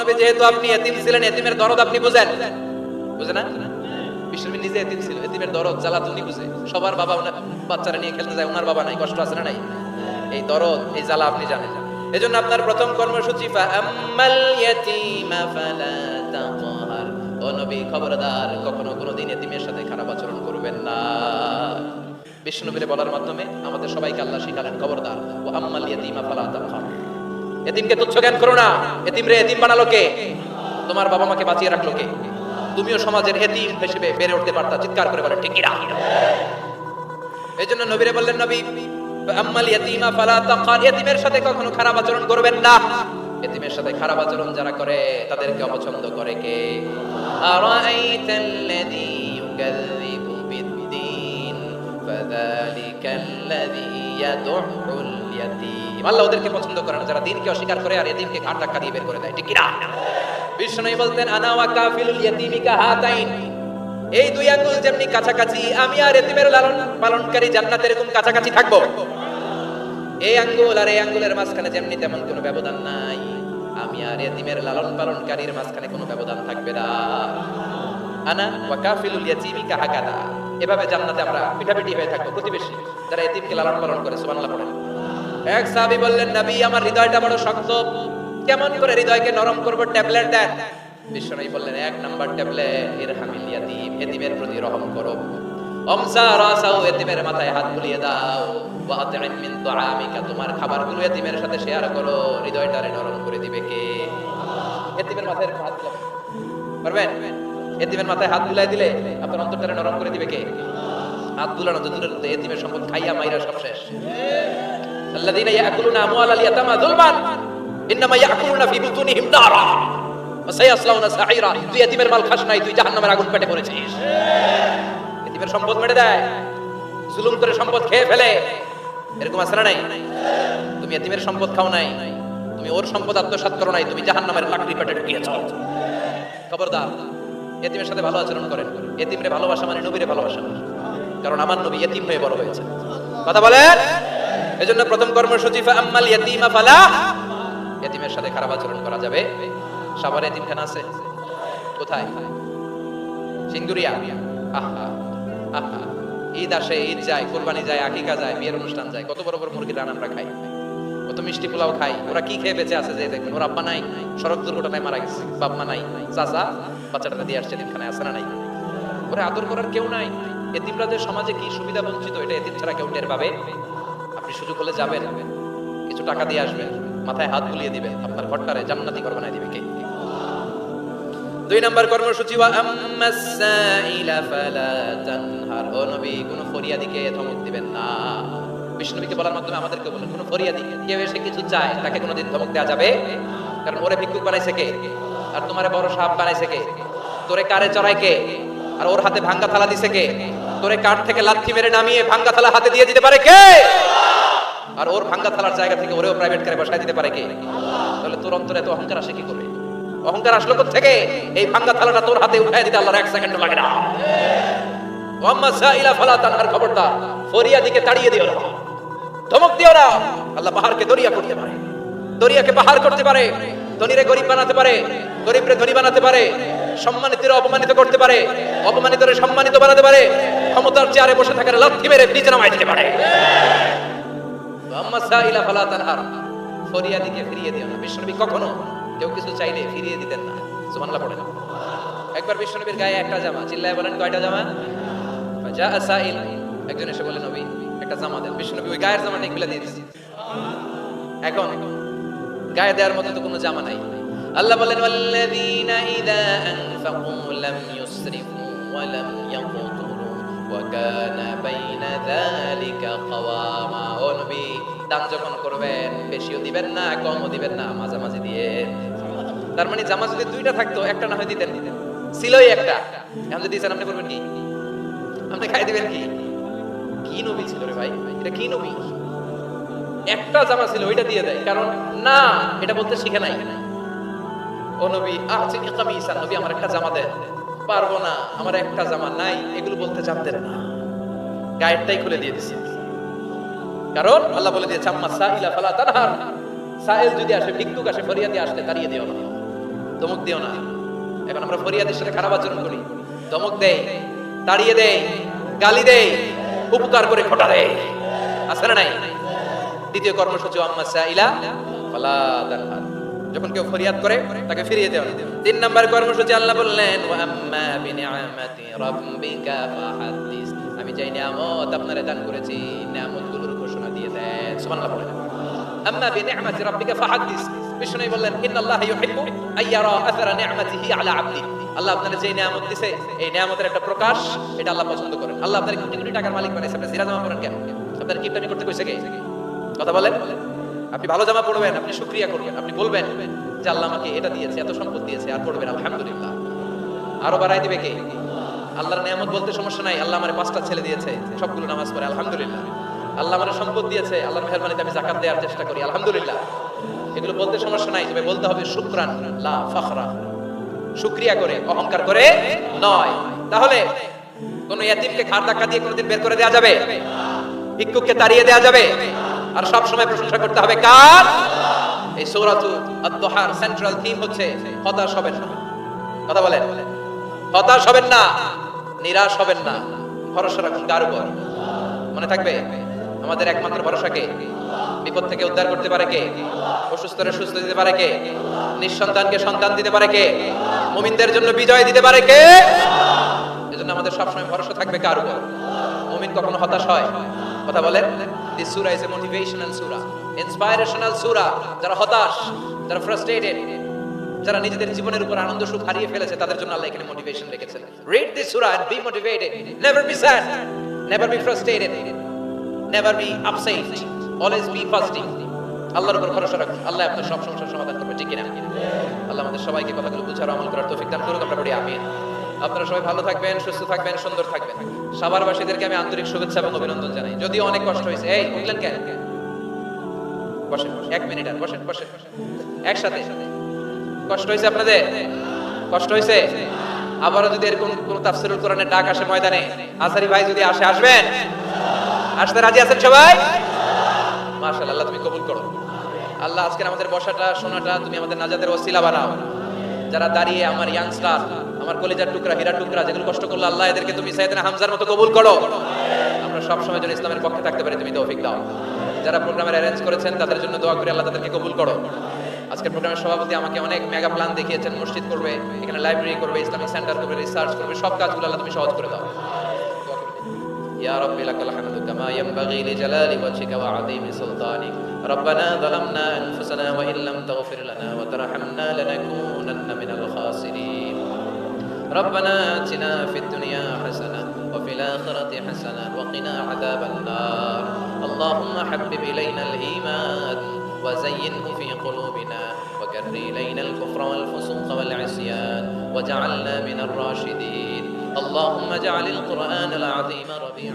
নবী যেহেতু আপনি এতিম ছিলেন, এতিমের দরদ আপনি বুঝেন? বুঝে না? বিশ্বনবী নিজে এতিম ছিল, এতিমের দরদ জ্বালাত উনি বুঝে। সবার বাবা বাচ্চারা নিয়ে খেলতে যায়, ওনার বাবা নাই, কষ্ট আছে না নাই? এই দরদ, এই জ্বালা আপনি জানেন। এজন্য আপনার প্রথম কর্মসূচি নবী, খবরদার, কখনো কোনোদিন এতিমের সাথে খারাপ আচরণ করবেন না। বিষ্ণুবীরে বলার মাধ্যমে আমাদের সবাইকে আল্লাহ শিখালেন, খবরদার ও আম্মাল ইয়াতীমা ফালা তাকহার এতিমকে তুচ্ছ জ্ঞান করো না। এতিম রে, এতিম বানালো কে? তোমার বাবা মাকে বাঁচিয়ে রাখল কে? তুমিও সমাজের এতিম হিসেবে বেড়ে উঠতে পারতা, চিৎকার করে বলে ঠিক কিনা এই জন্য নবীরে বললেন, নবী আম্মাল ইয়াতিমা ফালা তাকার ইয়াতিমের সাথে কখনো খারাপ আচরণ করবেন না। ইয়াতিমের সাথে খারাপ আচরণ যারা করে, তাদেরকে অপছন্দ করে কে? আরাআইতাল্লাযী ইউকাযযিবু ফাযালিকাল্লাযী ইয়াদউল ইয়াতীম আল্লাহ ওদেরকে পছন্দ করে না, যারা দিনকে অস্বীকার করে আর ইয়াতিমকে ধাক্কা দিয়ে বের করে দেয়, ঠিক কিনা? বিষ্ণু বলতেন, আনা ইয়াতীমিকা হাতাইন। এই দুই আঙ্গুল যেমনি কাছাকাছি, আমি আর লালন পালনকারী এরকম কাছাকাছি থাকব। এই আঙ্গুল আর এই আঙ্গুলের মাঝখানে যেমনি তেমন কোনো ব্যবধান নাই। আমি আর এতিমের লালন পালনকারীর মাঝখানে কোনো ব্যবধান থাকবে না। আনা ওয়া কাফিলুল ইয়াতীমি কাহাকাদা এভাবে জান্নাতে আমরা পিঠাপিঠি হয়ে থাকব, প্রতিবেশী যারা এতিমকে লালন পালন করে, সুবহানাল্লাহ এক সাহাবী বললেন, নবী, আমার হৃদয়টা বড় শক্ত। কেমন করে হৃদয়কে নরম করব, ট্যাবলেট দেন? বিশ্বনবী বললেন, এক নাম্বার ট্যাবলেট প্রতি রহম করো। অমসা মাথায় হাত বুলিয়ে দাও। ওয়া মিন তুআমিকা, তোমার এতিমের সাথে শেয়ার করো। হৃদয়টারে নরম করে দিবে কে? এতিমের মাথায় হাত পারবেন? এতিমের মাথায় হাত বুলাই দিলে আপনার অন্তরটারে নরম করে দিবে কে হাত বুলানো তো দূরের কথা, এতিমের সম্পদ খাইয়া মাইরা সব শেষ الذين يأكلون أموال اليتامى ظلما إنما يأكلون في بطونهم نارا وسيصلون سعيرا তুই এতিমের মাল খাস নাই তুই জাহান্নামের আগুন পেটে পড়েছিস এতিমের সম্পদ মেরে দেয় জুলুম করে সম্পদ খেয়ে ফেলে এরকম আছে না নাই তুমি এতিমের সম্পদ খাও নাই তুমি ওর সম্পদ আত্মসাৎ করো নাই তুমি জাহান্নামের লাকড়ি পেটে ঢুকিয়েছ খবরদার এতিমের সাথে ভালো আচরণ করেন। এতিমরে ভালোবাসা মানে নবীরে ভালোবাসা। কারণ আমার নবী এতিম হয়ে বড় হয়েছে। কথা বলেন? এজন্য প্রথম কর্মসূচি আম্মাল ইয়াতিমা ফালা ইয়াতিমের সাথে খারাপ আচরণ করা যাবে। সাভারে এতিমখানা আছে। কোথায়? সিঙ্গুরিয়া আহা আহা। ঈদ আসে, ঈদ যায়, কোরবানি যায়, আকিকা যায়, বিয়ের অনুষ্ঠান যায়। কত বড় বড় মুরগির রান আমরা খাই। কত মিষ্টি পোলাও খাই। ওরা কি খেয়ে বেঁচে আছে যে দেখবেন? ওর আব্বা নাই, সড়ক দুর্ঘটনায় মারা গেছে। বাপ্মা নাই। চাচা বাচ্চাটা দিয়ে আসছে এতিমখানায়, আছে না নাই? ওরে আদর করার কেউ নাই। এতিমরা সমাজে কি সুবিধা বঞ্চিত? এটা এতিম ছাড়া কেউ টের পাবে? আপনি সুযোগ হলে যাবেন। কিছু টাকা দিয়ে আসবেন। মাথায় হাত বুলিয়ে দিবেন আপনার ঘরটারে জান্নাতি ঘর বানাই দিবে কে? দুই নাম্বার কর্মসূচি, ওয়া আম্মাস সাইলা ফালা তানহার। ও নবী, কোন ফরিয়াদিকে ধমক দিবেন না। বিষ্ণুবীকে বলার মাধ্যমে আমাদেরকে বলেন, কোন ফরিয়াদি? কেউ এসে কিছু চায়, তাকে কোনোদিন ধমক দেওয়া যাবে? কারণ ওরে ভিক্ষুক বানাইছে কে? আর তোমারে বড় সাপ বানাইছে কে? তোরে কারে চড়াই কে? আর ওর হাতে ভাঙ্গা থালা দিছে কে? তোরে কাঠ থেকে লাথি মেরে নামিয়ে ভাঙ্গা থালা হাতে দিয়ে দিতে পারে কে? আর ওর ভাঙ্গা থালার জায়গা থেকে ওরেও প্রাইভেট কারে বসায় দিতে পারে কে? তাহলে তোর অন্তরে এত অহংকার আসে কি করে? অহংকার আসলো থেকে এই ভাঙ্গা থালাটা তোর হাতে উঠায় দিতে আল্লাহর এক সেকেন্ড লাগে না। ওয়াম্মা সাইলা ফালা তানহার খবরদার, ফরিয়াদিকে তাড়িয়ে দিও না। ধমক দিও না। আল্লাহ পাহাড়কে দরিয়া করতে পারে। দরিয়াকে পাহাড় করতে পারে। ধনীরে গরিব বানাতে পারে। গরিবরে ধনী বানাতে পারে। সম্মানিতরে অপমানিত করতে পারে, অপমানিতরে সম্মানিত বানাতে পারে, ক্ষমতার চেয়ারে বসে থাকার লাথি মেরে নিচে নামাই দিতে পারে। ফালা তানহার, ফরিয়াদিকে ফিরিয়ে দিও না। বিশ্বনবী কখনো কেউ কিছু চাইলে ফিরিয়ে দিতেন না। সুবহানাল্লাহ পড়েন। একবার বিশ্বনবীর গায়ে একটা জামা, চিল্লায় বলেন কয়টা জামা? যা সাইল। একজন এসে বলে নবী, একটা জামা দেন। বিশ্বনবী ওই গায়ের জামাটা এগুলা দিয়ে এখন গায়ে দেওয়ার মতো তো কোনো জামা নাই। আল্লাহ বলেন ইযা লাম ইউসরিফু ওয়া লাম ওয়া কানা বাইনা যালিকা ও নবী দান যখন করবেন, বেশিও দিবেন না, কমও দিবেন না, মাঝামাঝি দিয়ে। তার মানে জামা যদি দুইটা থাকতো, একটা না হয় দিতেন। ছিলই একটা। এখন যদি আপনি করবেন কি? আপনি খাই দিবেন কি? কি নবী ছিল রে ভাই? এটা কি নবী? একটা জামা ছিল, ওইটা দিয়ে দেয়। কারণ না, এটা বলতে শিখে নাই। নবী কামিসান নবী, আমার একটা জামা দেন। পারব না, আমার একটা জামা নাই, এগুলো বলতে জানতেন না। গায়েরটাই খুলে দিয়ে দিছে। কারণ আল্লাহ বলে দিয়েছে, আম্মা ফালা তানহার। যদি আসে, ভিক্ষুক আসে, ফরিয়াদি আসলে তাড়িয়ে দিও না। দিও না। এখন আমরা ফরিয়াদের সাথে খারাপ আচরণ করি। ধমক দেই তাড়িয়ে দেই গালি দেই উপকার করে খোটা দেয়। না নাই? দ্বিতীয় কর্মসূচি, আম্মা সাইলা ফালা তানহার। যখন কেউ ফরিয়াদ করে, তাকে ফিরিয়ে দেওয়া। তিন নম্বর কর্মসূচি আল্লাহ বললেন আমি চাই নিয়ামত আপনারে দান করেছি নিয়ামতগুলোর ঘোষণা দিয়ে দেন। বলেন। আম্মা বিনিআমাতি রাব্বিকা ফাহাদ্দিস বললেন, ইন্নাল্লাহ ইউহিব্বু আইয়ারা আলা আবদি। আল্লাহ যে নিয়ামত দিছে, এই নিয়ামতের একটা প্রকাশ, এটা আল্লাহ পছন্দ করেন। আল্লাহ আপনার কোটি কোটি টাকার মালিক বানাইছে। আপনি জিরা জমা করেন কেন? আপনার কিপটামি করতে কইছে কে? কথা বলেন। আপনি ভালো জামা পড়বেন আপনি শুকরিয়া করবেন, আপনি বলবেন যে আল্লাহ আমাকে এটা দিয়েছে, এত সম্পদ দিয়েছে, আর পড়বেন আলহামদুলিল্লাহ। আরও বাড়াই দিবে কে? আল্লাহর নিয়ামত বলতে সমস্যা নাই, আল্লাহ আমার পাঁচটা ছেলে দিয়েছে, সবগুলো নামাজ পড়ে, আলহামদুলিল্লাহ। আল্লাহ আমার সম্পদ দিয়েছে, আল্লাহর মেহরবানিতে আমি জাকাত দেওয়ার চেষ্টা করি, আলহামদুলিল্লাহ। এগুলো বলতে সমস্যা নাই, তবে বলতে হবে শুকরান, লা ফখরা। শুকরিয়া করে, অহংকার করে নয়। তাহলে কোন ইয়াতিমকে ঘাড় ধাক্কা দিয়ে কোনোদিন বের করে দেওয়া যাবে? ভিক্ষুককে তাড়িয়ে দেওয়া যাবে? আর সব সময় প্রশংসা করতে হবে কার? এই সূরাতু আদ-দুহার সেন্ট্রাল থিম হচ্ছে, হতাশ হবেন না। কথা বলেন। হতাশ হবেন না, নিরাশ হবেন না। ভরসা রাখুন কার উপর? মনে থাকবে? আমাদের একমাত্র ভরসা কে? বিপদ থেকে উদ্ধার করতে পারে কে? অসুস্থরে সুস্থ দিতে পারে কে? নিঃসন্তানকে সন্তান দিতে পারে কে? মুমিনদের জন্য বিজয় দিতে পারে কে? এজন্য আমাদের সবসময় ভরসা থাকবে কার উপর? মুমিন কখনো হতাশ হয়? কথা বলেন দিস সূরা ইজ এ মোটিভেশনাল সূরা ইন্সপাইরেশনাল সূরা যারা হতাশ, যারা ফ্রাস্ট্রেটেড যারা নিজেদের জীবনের উপর আনন্দ, সুখ হারিয়ে ফেলেছে, তাদের জন্য আল্লাহ এখানে মোটিভেশন রেখেছেন। Read this Surah and be motivated never be sad never be frustrated never be upset always be positive আল্লাহর উপর ভরসা রাখুন। আল্লাহ আপনার সব সমস্যার সমাধান করবে, ঠিক কিনা? আল্লাহ আমাদের সবাইকে কথাগুলো বুঝার আমল করার তৌফিক দান করুক। আমরা পড়ি আমিন। আপনারা সবাই ভালো থাকবেন, সুস্থ থাকবেন, সুন্দর থাকবেন। সাভারবাসীদেরকে আমি আন্তরিক শুভেচ্ছা এবং অভিনন্দন জানাই। যদিও অনেক কষ্ট হয়েছে। এই, উঠলেন কেন? বসেন এক মিনিট আর, বসেন বসেন একসাথে। কষ্ট হয়েছে আপনাদের? কষ্ট হয়েছে? আবারও যদি এরকম কোন তাফসিরুল কোরআনের ডাক আসে ময়দানে আসারি ভাই যদি আসে, আসবেন? আসতে রাজি আছেন সবাই? আল্লাহ তুমি কবুল করো। আল্লাহ আজকের আমাদের বসাটা, শোনাটা, তুমি আমাদের নাজাদের ওসিলা বানাও। যারা দাঁড়িয়ে আমার ইয়াংস্টার আমার কলেজার টুকরা হীরা টুকরা যেগুলো কষ্ট করলো আল্লাহ এদেরকে তুমি সাইয়েদনা হামজার মতো কবুল করো আমরা সব সময় যেন ইসলামের পক্ষে থাকতে পারি তুমি তৌফিক দাও যারা প্রোগ্রামের অ্যারেঞ্জ করেছেন তাদের জন্য দোয়া করে আল্লাহ তাদেরকে কবুল করো আজকের প্রোগ্রামের সভাপতি আমাকে অনেক মেগা প্ল্যান দেখিয়েছেন মসজিদ করবে এখানে লাইব্রেরি করবে ইসলামিক সেন্টার করবে রিসার্চ করবে সব কাজগুলো আল্লাহ তুমি সহজ করে দাও দোয়া করে দিন। يا رب لك الحمد كما ينبغي لجلال وجهك وعظيم سلطانك ربنا ظلمنا أنفسنا وإن لم تغفر لنا وترحمنا لنكونن من الخاسرين ربنا آتنا في الدنيا حسنة وفي الآخرة حسنة وقنا عذاب النار. اللهم حبب إلينا الإيمان وزينه في قلوبنا وكر إلينا الكفر والفسوق والعصيان وجعلنا من الراشدين. اللهم اجعل القرآن العظيم ربيع